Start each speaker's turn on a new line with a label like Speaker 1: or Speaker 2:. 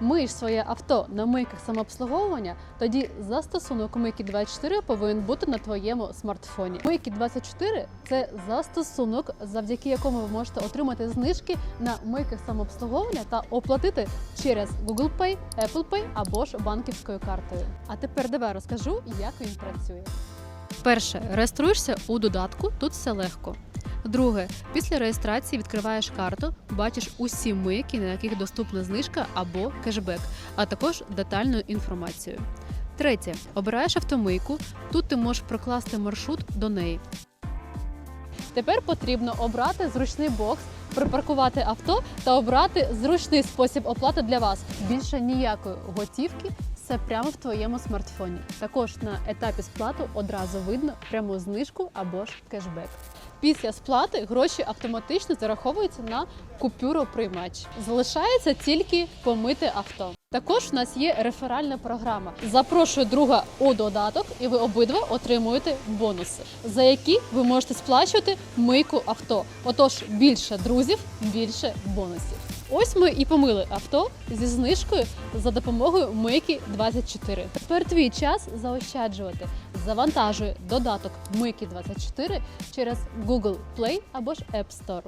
Speaker 1: миєш своє авто на мийках самообслуговування, тоді застосунок Мийки 24 повинен бути на твоєму смартфоні. Мийки 24 це застосунок, завдяки якому ви можете отримати знижки на мийках самообслуговування та оплатити через Google Pay, Apple Pay або ж банківською картою. А тепер давай розкажу, як він працює. Перше, реєструєшся у додатку, тут все легко. Друге, після реєстрації відкриваєш карту, бачиш усі мийки, на яких доступна знижка або кешбек, а також детальну інформацію. Третє, обираєш автомийку. Тут ти можеш прокласти маршрут до неї. Тепер потрібно обрати зручний бокс, припаркувати авто та обрати зручний спосіб оплати для вас. Більше ніякої готівки, все прямо в твоєму смартфоні. Також на етапі сплату одразу видно пряму знижку або ж кешбек. Після сплати гроші автоматично зараховуються на купюроприймач. Залишається тільки помити авто. Також в нас є реферальна програма. Запрошую друга у додаток, і ви обидва отримуєте бонуси, за які ви можете сплачувати мийку авто. Отож, більше друзів, більше бонусів. Ось ми і помили авто зі знижкою за допомогою мийки 24. Тепер твій час заощаджувати. Завантажуй додаток Мийки 24 через Google Play або ж App Store.